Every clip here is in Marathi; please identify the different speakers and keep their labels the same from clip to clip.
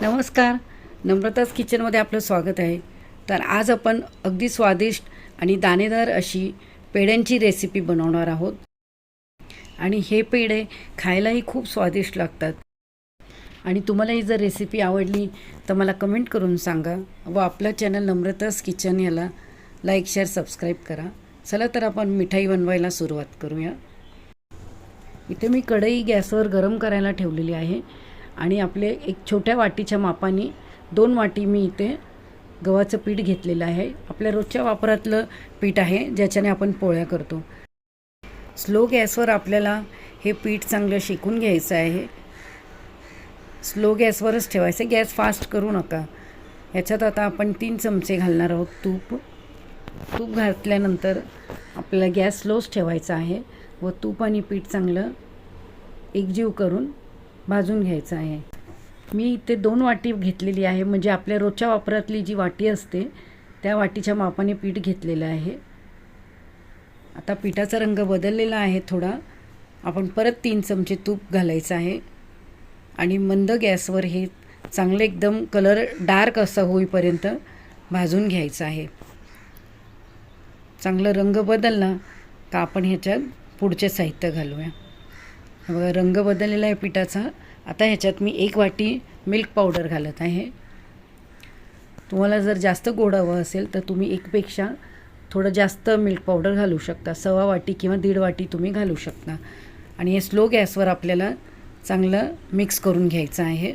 Speaker 1: नमस्कार. नम्रताज किचनमध्ये आपलं स्वागत आहे. तर आज आपण अगदी स्वादिष्ट आणि दाणेदार अशी पेड्यांची रेसिपी बनवणार आहोत. आणि हे पेढे खायलाही खूप स्वादिष्ट लागतात. आणि तुम्हाला ही जर रेसिपी आवडली तर मला कमेंट करून सांगा व आपलं चॅनल नम्रताज किचन याला लाईक शेअर सबस्क्राईब करा. चला तर आपण मिठाई बनवायला सुरुवात करूया. इथे मी कढई गॅसवर गरम करायला ठेवलेली आहे. आणि आपले एक छोट्या वाटीच्या मापाने दोन वाटी मी इथे गव्हाचं पीठ घेतलेलं आहे. आपल्या रोजच्या वापरातलं पीठ आहे ज्याच्याने आपण पोळ्या करतो. स्लो गॅसवर आपल्याला हे पीठ चांगलं शेकून घ्यायचं आहे. स्लो गॅसवरच ठेवायचं गॅस फास्ट करू नका. ह्याच्यात आता आपण तीन चमचे घालणार आहोत तूप. तूप घातल्यानंतर आपल्याला गॅस स्लोच ठेवायचा आहे व तूप आणि पीठ चांगलं एकजीव करून भाजून घ्यायचं आहे. मी इथे दोन वाटी घेतलेली आहे. म्हणजे आपल्या रोजच्या वापरातली जी वाटी असते त्या वाटीच्या मापाने पीठ घेतलेलं आहे. आता पिठाचा रंग बदललेला आहे थोडा. आपण परत तीन चमचे तूप घालायचं आहे. आणि मंद गॅसवर हे चांगलं एकदम कलर डार्क असा होईपर्यंत भाजून घ्यायचं आहे. चांगलं रंग बदलला का आपण ह्याच्यात पुढचे साहित्य घालूया. बघा रंग बदललेला आहे पिठाचा. आता ह्याच्यात मी एक वाटी मिल्क पावडर घालत आहे. तुम्हाला जर जास्त गोड हवं असेल तर तुम्ही एकपेक्षा थोडं जास्त मिल्क पावडर घालू शकता. सव्वा वाटी किंवा दीड वाटी तुम्ही घालू शकता. आणि हे स्लो गॅसवर आपल्याला चांगलं मिक्स करून घ्यायचं आहे.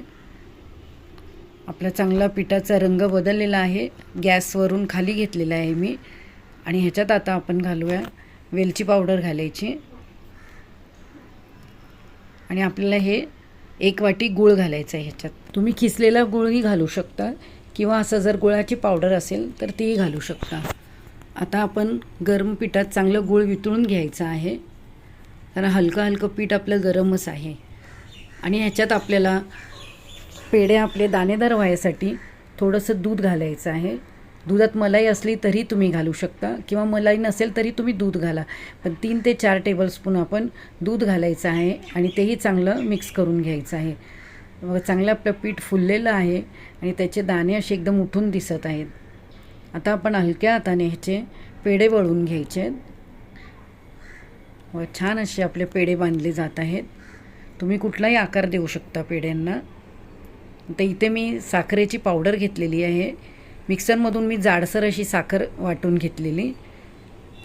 Speaker 1: आपला चांगला पिठाचा रंग बदललेला आहे. गॅसवरून खाली घेतलेला आहे मी. आणि ह्याच्यात आता आपण घालूया वेलची पावडर घालायची. आणि आपल्याला हे एक वाटी गूळ घालायचं आहे ह्याच्यात. तुम्ही खिसलेला गूळही घालू शकता किंवा असं जर गुळाची पावडर असेल तर तीही घालू शकता. आता आपण गरम पिठात चांगलं गूळ वितळून घ्यायचं आहे. कारण हलकं हलकं पीठ आपलं गरमच आहे. आणि ह्याच्यात आपल्याला पेढे आपले दाणेदार व्हायसाठी थोडंसं दूध घालायचं आहे. दुधात मलाई असली तरी तुम्ही घालू शकता किंवा मलाई नसेल तरी तुम्ही दूध घाला. पण तीन ते चार टेबलस्पून आपण दूध घालायचं आहे आणि तेही चांगलं मिक्स करून घ्यायचं आहे. चांगलं आपलं पीठ फुललेलं आहे आणि त्याचे दाणे असे एकदम उठून दिसत आहेत. आता आपण हलक्या हाताने ह्याचे पेढे वळून घ्यायचे व छान असे आपले पेढे बांधले जात आहेत. तुम्ही कुठलाही आकार देऊ शकता पेढ्यांना. तर इथे मी साखरेची पावडर घेतलेली आहे. मिक्सरमधून मी जाडसर अशी साखर वाटून घेतलेली.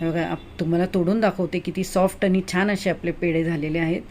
Speaker 1: बघा तुम्हाला तोडून दाखवते किती सॉफ्ट आणि छान असे आपले पेढे झालेले आहेत.